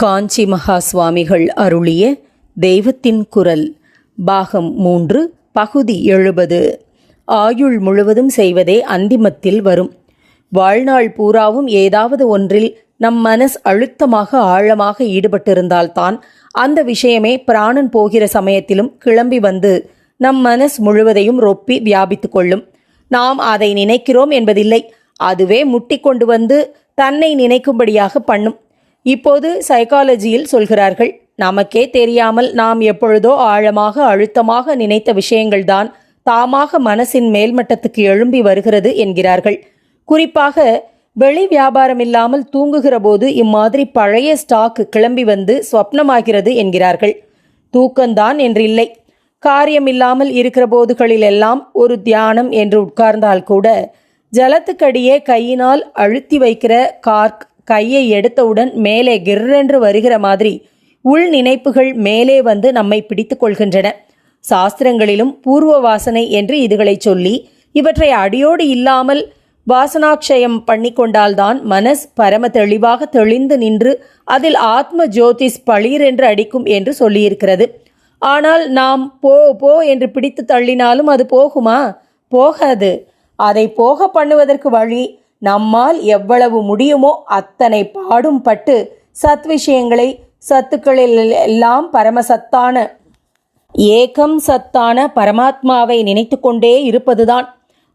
காஞ்சி மகா சுவாமிகள் அருளிய தெய்வத்தின் குரல் பாகம் மூன்று பகுதி எழுபது. ஆயுள் முழுவதும் செய்வதே அந்திமத்தில் வரும். வாழ்நாள் பூராவும் ஏதாவது ஒன்றில் நம் மனஸ் அழுத்தமாக ஆழமாக ஈடுபட்டிருந்தால்தான் அந்த விஷயமே பிராணன் போகிற சமயத்திலும் கிளம்பி வந்து நம் மனஸ் முழுவதையும் ரொப்பி வியாபித்து கொள்ளும். நாம் அதை நினைக்கிறோம் என்பதில்லை. அதுவே முட்டிக்கொண்டு வந்து தன்னை நினைக்கும்படியாக பண்ணும். இப்போது சைக்காலஜியில் சொல்கிறார்கள் நமக்கே தெரியாமல் நாம் எப்பொழுதோ ஆழமாக அழுத்தமாக நினைத்த விஷயங்கள்தான் தாமாக மனசின் மேல்மட்டத்துக்கு எழும்பி வருகிறது என்கிறார்கள். குறிப்பாக வெளி வியாபாரம் இல்லாமல் தூங்குகிற போது இம்மாதிரி பழைய ஸ்டாக் கிளம்பி வந்து ஸ்வப்னமாகிறது என்கிறார்கள். தூக்கம்தான் என்றில்லை காரியம் இல்லாமல் இருக்கிற போதுகளிலெல்லாம் ஒரு தியானம் என்று உட்கார்ந்தால் கூட ஜலத்துக்கடியே கையினால் அழுத்தி வைக்கிற கார்க் கையை எடுத்தவுடன் மேலே கிர்ரென்று வருகிற மாதிரி உள் நினைப்புகள் மேலே வந்து நம்மை பிடித்து கொள்கின்றன. சாஸ்திரங்களிலும் பூர்வ வாசனை என்று இதுகளை சொல்லி இவற்றை அடியோடு இல்லாமல் வாசனாக்ஷயம் பண்ணி கொண்டால்தான் மனஸ் பரம தெளிவாக தெளிந்து நின்று அதில் ஆத்ம ஜோதிஷ் பளிரென்று அடிக்கும் என்று சொல்லியிருக்கிறது. ஆனால் நாம் போ போ என்று பிடித்து தள்ளினாலும் அது போகுமா? போகாது. அதை போக பண்ணுவதற்கு வழி நம்மால் எவ்வளவு முடியுமோ அத்தனை பாடும் பட்டு சத் விஷயங்களை சத்துக்களில் எல்லாம் பரமசத்தான ஏகம் சத்தான பரமாத்மாவை நினைத்து கொண்டே இருப்பதுதான்.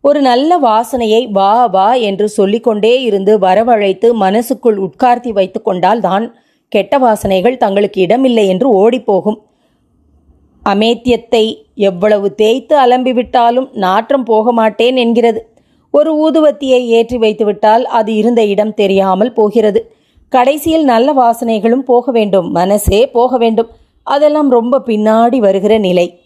ஒரு நல்ல வாசனையை வா வா என்று சொல்லிக்கொண்டே இருந்து வரவழைத்து மனசுக்குள் உட்கார்த்தி வைத்து கொண்டால் தான் கெட்ட வாசனைகள் தங்களுக்கு இடமில்லை என்று ஓடிப்போகும். அமேத்தியத்தை எவ்வளவு தேய்த்து அலம்பிவிட்டாலும் நாற்றம் போக மாட்டேன் என்கிறது. ஒரு ஊதுவத்தியை ஏற்றி வைத்துவிட்டால் அது இருந்த இடம் தெரியாமல் போகிறது. கடைசியில் நல்ல வாசனைகளும் போக வேண்டும். மனசே போக வேண்டும். அதெல்லாம் ரொம்ப பின்னாடி வருகிற நிலை.